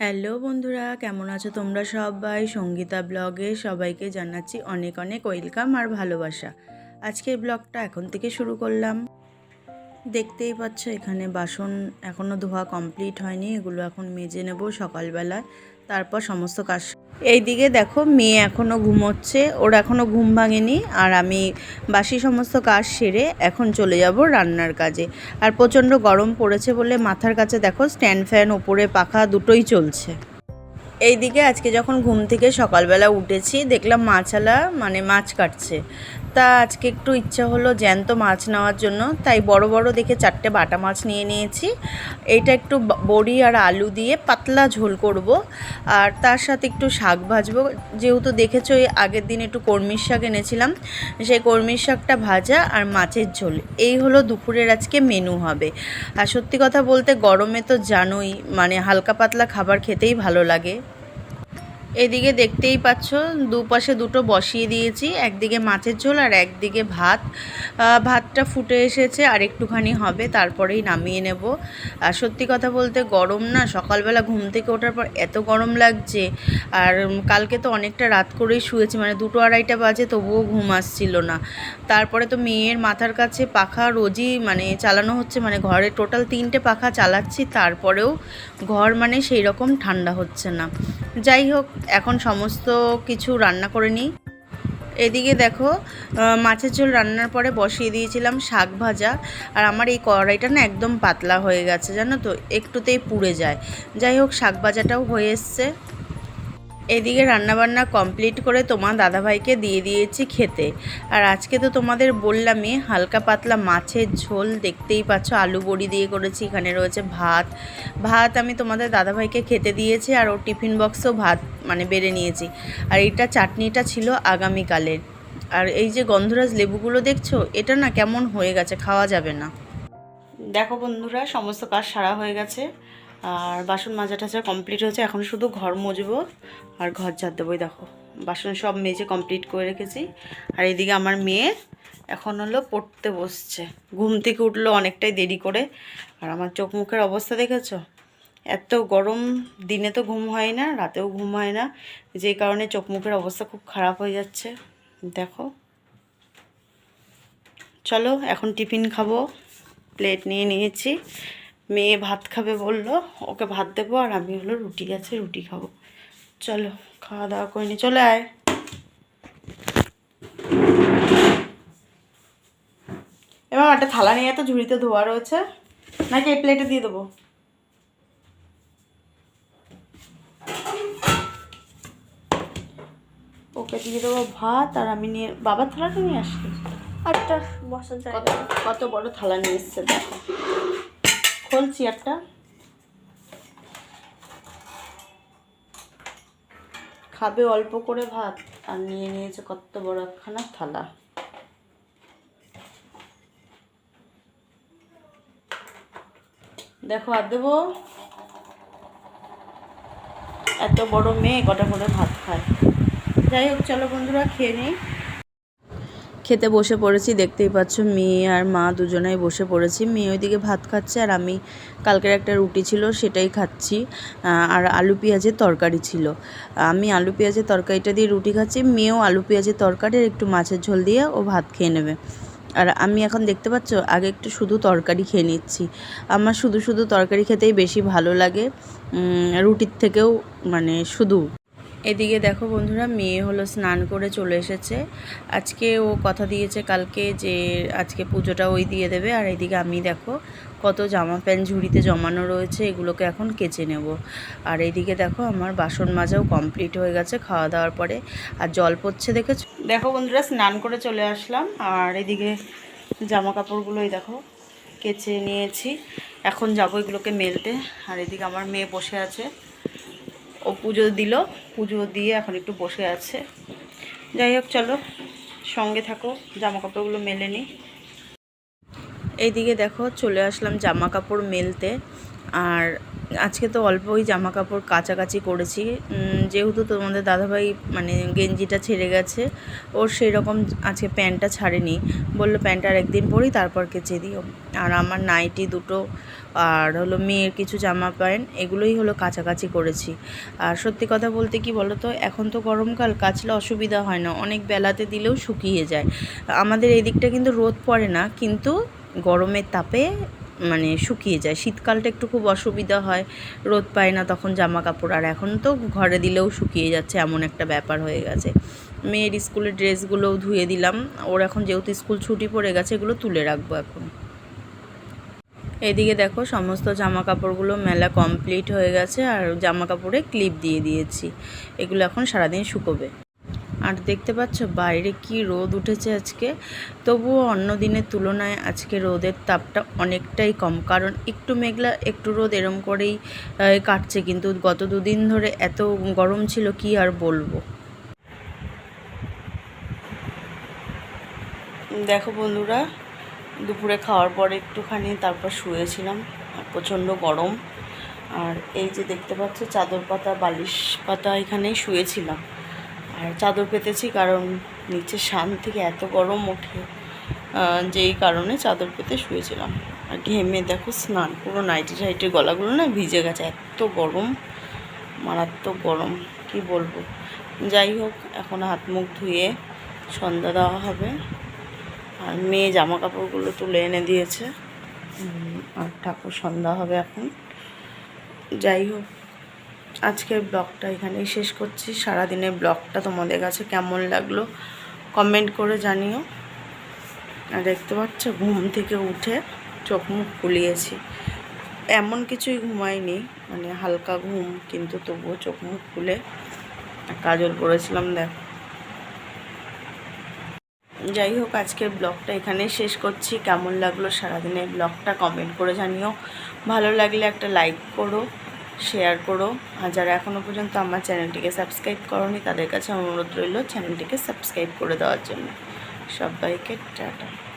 Hello বন্ধুরা, কেমন আছো তোমরা সবাই? সঙ্গীতা ব্লগে সবাইকে জানাচ্ছি অনেক অনেক ওয়েলকাম আর ভালোবাসা। আজকের ব্লগটা এখন থেকে শুরু করলাম। দেখতেই পাচ্ছ, এখানে বাসন এখনও ধোয়া কমপ্লিট হয়নি, এগুলো এখন মেজে নেব সকালবেলায়, তারপর সমস্ত কাজ। এইদিকে দেখো, মেয়ে এখনও ঘুমোচ্ছে, ওর এখনও ঘুম ভাঙেনি, আর আমি বাসি সমস্ত কাজ সেরে এখন চলে যাব রান্নার কাজে। আর প্রচণ্ড গরম পড়েছে বলে মাথার কাছে দেখো, স্ট্যান্ড ফ্যান, ওপরে পাখা দুটোই চলছে। এইদিকে আজকে যখন ঘুম থেকে সকালবেলা উঠেছি, দেখলাম মাছালা মানে মাছ কাটছে। তা আজকে একটু ইচ্ছা হলো জ্যান্ত মাছ নেওয়ার জন্য, তাই বড় বড় দেখে চারটে বাটা মাছ নিয়ে নিয়েছি। এইটা একটু বড়ি আর আলু দিয়ে পাতলা ঝোল করব, আর তার সাথে একটু শাক ভাজবো। যেহেতু দেখেছ এই আগের দিন একটু কর্মির শাক এনেছিলাম সেই কর্মির শাকটা ভাজা আর মাছের ঝোল। এই হলো দুপুরের আজকে মেনু হবে। আর সত্যি কথা বলতে গরমে তো জানোই মানে হালকা পাতলা খাবার খেতেই ভালো লাগে। এদিকে দেখতেই পাচ্ছ, দুপাশে দুটো বসিয়ে দিয়েছি, একদিকে মাছের ঝোল আর একদিকে ভাত। ভাতটা ফুটে এসেছে, আর একটুখানি হবে, তারপরেই নামিয়ে নেব। আর সত্যি কথা বলতে গরম না, সকালবেলা ঘুম থেকে ওঠার পর এত গরম লাগছে, আর কালকে তো অনেকটা রাত করেই শুয়েছি মানে দুটো আড়াইটা বাজে তবুও ঘুম আসছিল না। তারপরে তো মেয়ের মাথার কাছে পাখা রোজই মানে চালানো হচ্ছে মানে ঘরে টোটাল তিনটে পাখা চালাচ্ছি, তারপরেও ঘর মানে সেই রকম ঠান্ডা হচ্ছে না। যাই হোক এখন সমস্ত কিছু রান্না করে নিই। এদিকে দেখো মাছের ঝোল রান্নার পরে বসিয়ে দিয়েছিলাম শাক ভাজা। আর আমার এই কড়াইটা না একদম পাতলা হয়ে গেছে, জানো তো? একটুতেই পুড়ে যায়। যাই হোক, শাক ভাজাটাও হয়ে এসছে। এদিকে রান্নাবান্না কমপ্লিট করে তোমার দাদাভাইকে দিয়ে দিয়েছি খেতে। আর আজকে তো তোমাদের বললামই, হালকা পাতলা মাছের ঝোল দেখতেই পাচ্ছ, আলু বড়ি দিয়ে করেছি, এখানে রয়েছে ভাত। ভাত আমি তোমাদের দাদাভাইকে খেতে দিয়েছি আর ওর টিফিন বক্সেও ভাত মানে বেড়ে নিয়েছি। আর এটা চাটনিটা ছিল আগামীকালের। আর এই যে গন্ধরাজ লেবুগুলো দেখছ, এটা না কেমন হয়ে গেছে, খাওয়া যাবে না। দেখো বন্ধুরা, সমস্ত কাজ সারা হয়ে গেছে। আর বাসন মাজা টাজা কমপ্লিট হয়েছে। এখন শুধু ঘর মজবো আর ঘর ঝাড় দেবোই, দেখো। বাসন সব মেজে কমপ্লিট করে রেখেছি। আর এদিকে আমার মেয়ে এখন হলো পড়তে বসছে। ঘুম থেকে উঠল অনেকটাই দেরি করে। আর আমার চোখ মুখের অবস্থা দেখেছ? এত গরম, দিনে তো ঘুম হয় না, রাতেও ঘুম হয় না। যে কারণে চোখ মুখের অবস্থা খুব খারাপ হয়ে যাচ্ছে। দেখো। চলো, এখন টিফিন খাব। প্লেট নিয়ে নিয়েছি। মেয়ে ভাত খাবে বলল ওকে ভাত দেবো আর আমি হলো রুটি আছে রুটি খাব। চলো খাওয়া দাওয়া করে নি চলে আয়। এবার একটা থালা নিয়ে তো ঝুড়িতে ধোয়া রয়েছে নাকি এই প্লেটে দিয়ে দেবো? ওকে দিয়ে দেবো ভাত আর আমি নিয়ে বাবার থালাটা নিয়ে আসছি। একটা কত জায়গা। কত বড় থালা নিয়ে এসছে দেখো। খুলছি একটা খাবে অল্প করে ভাত, আর নিয়ে নিয়েছে কত বড় একখানা থালা। দেখো আর দেবো এত বড় মেয়ে কটা করে ভাত খায়। যাই হোক, চলো বন্ধুরা, খেয়ে নিই। খেতে বসে পড়েছি, দেখতেই পাচ্ছ মেয়ে আর মা দুজনেই বসে পড়েছি। মেয়ে ওইদিকে ভাত খাচ্ছে আর আমি কালকের একটা রুটি ছিল সেটাই খাচ্ছি আর আলু পেঁয়াজের তরকারি ছিল। আমি আলু পেঁয়াজের তরকারিটা দিয়ে রুটি খাচ্ছি, মেয়েও আলু পেঁয়াজের তরকারি একটু মাছের ঝোল দিয়ে ও ভাত খেয়ে নেবে। আর আমি এখন দেখতে পাচ্ছ, আগে একটু শুধু তরকারি খেয়ে নিচ্ছি। আমার শুধু শুধু তরকারি খেতেই বেশি ভালো লাগে রুটির থেকেও মানে শুধু। এদিকে দেখো বন্ধুরা, মেয়ে হলো স্নান করে চলে এসেছে। আজকে ও কথা দিয়েছে কালকে যে আজকে পুজোটা ওই দিয়ে দেবে। আর এদিকে আমি দেখো কত জামা প্যান্ট ঝুড়িতে জমানো রয়েছে, এগুলোকে এখন কেচে নেব। আর এইদিকে দেখো আমার বাসন মাজাও কমপ্লিট হয়ে গেছে খাওয়া দাওয়ার পরে। আর জল পড়ছে দেখেছ? দেখো বন্ধুরা, স্নান করে চলে আসলাম। আর এদিকে জামা কাপড়গুলোই দেখো কেচে নিয়েছি। এখন যাব এগুলোকে মেলতে। আর এদিকে আমার মেয়ে বসে আছে। ও পুজো দিল। পুজো দিয়ে এখন একটু বসে আছে। যাই হোক, চলো, সঙ্গে থাকো জামা কাপড়গুলো মেলে নিই এইদিকে দেখো, চলে আসলাম জামা কাপড় মেলতে। আর আজকে তো অল্পই জামা কাপড় কাচাকাচি করেছি। যেহেতু তোমাদের দাদাভাই মানে গেঞ্জিটা ছেড়ে গেছে, ওর সেই রকম আজকে প্যান্টটা ছাড়েনি। বলল প্যান্টটা আর একদিন পরি তারপর কেচে দিও। আর আমার নাইটি দুটো, আর হলো মেয়ের কিছু জামা প্যান্ট, এগুলোই হলো কাচাকাচি করেছি। আর সত্যি কথা বলতে কি বলো তো এখন তো গরমকাল, কাচলে অসুবিধা হয় না। অনেক বেলাতে দিলেও শুকিয়ে যায়। আমাদের এই দিকটা কিন্তু রোদ পড়ে না, কিন্তু গরমের তাপে মানে শুকিয়ে যায়। শীতকালটা একটু খুব অসুবিধা হয়, রোদ পায় না তখন জামা কাপড় আর এখন তো ঘরে দিলেও শুকিয়ে যাচ্ছে, এমন একটা ব্যাপার হয়ে গেছে। মেয়ের স্কুলের ড্রেসগুলোও ধুয়ে দিলাম। ওর এখন যেহেতু স্কুল ছুটি পড়ে গেছে, এগুলো তুলে রাখব এখন। এদিকে দেখো, সমস্ত জামা কাপড়গুলো মেলা কমপ্লিট হয়ে গেছে, আর জামা কাপড়ে ক্লিপ দিয়ে দিয়েছি। এগুলো এখন সারাদিন শুকোবে। আর দেখতে পাচ্ছ বাইরে কি রোদ উঠেছে আজকে? তবুও অন্য দিনের তুলনায় আজকে রোদের তাপটা অনেকটাই কম, কারণ একটু মেঘলা, একটু রোদ এরম করেই কাটছে। কিন্তু গত দুদিন ধরে এত গরম ছিল, কি আর বলব? দেখো বন্ধুরা, দুপুরে খাওয়ার পরে একটুখানি তারপর শুয়েছিলাম, আর প্রচণ্ড গরম। আর এই যে দেখতে পাচ্ছ, চাদর পাতা, বালিশ পাতা এখানেই শুয়েছিলাম। আর চাদর পেতেছি কারণ নিচে শান থেকে এত গরম ওঠে যেই কারণে চাদর পেতে শুয়েছিলাম। আর ঘেমে দেখো স্নান, পুরো নাইটি টাইটি গলাগুলো না ভিজে গেছে, এত গরম, মারাত্মক গরম, কি বলব। যাই হোক, এখন হাত মুখ ধুয়ে সন্ধ্যা দেওয়া হবে। আর মেয়ে জামা কাপড়গুলো তুলে এনে দিয়েছে। আর ঠাকুর সন্ধ্যা হবে এখন। যাই হোক আজকের ব্লগটা এখানেই শেষ করছি। সারাদিনের ব্লগটা তোমাদের কাছে কেমন লাগল কমেন্ট করে জানিও। আর দেখতে পাচ্ছ, ঘুম থেকে উঠে চোখ মুখ খুলিয়েছি এমন কিছুই ঘুমাইনি মানে হালকা ঘুম, কিন্তু তবুও চোখ মুখ খুলে কাজল করেছিলাম, দেখ। যাই হোক, আজকের ব্লগটা এখানেই শেষ করছি। কেমন লাগল সারাদিনের ব্লগটা কমেন্ট করে জানিও। ভালো লাগলে একটা লাইক করো। শেয়ার করো। আর যারা এখনও পর্যন্ত আমার চ্যানেলটিকে সাবস্ক্রাইব করনি, তাদের কাছে অনুরোধ রইল চ্যানেলটিকে সাবস্ক্রাইব করে দেওয়ার জন্য। সবাইকে টাটা।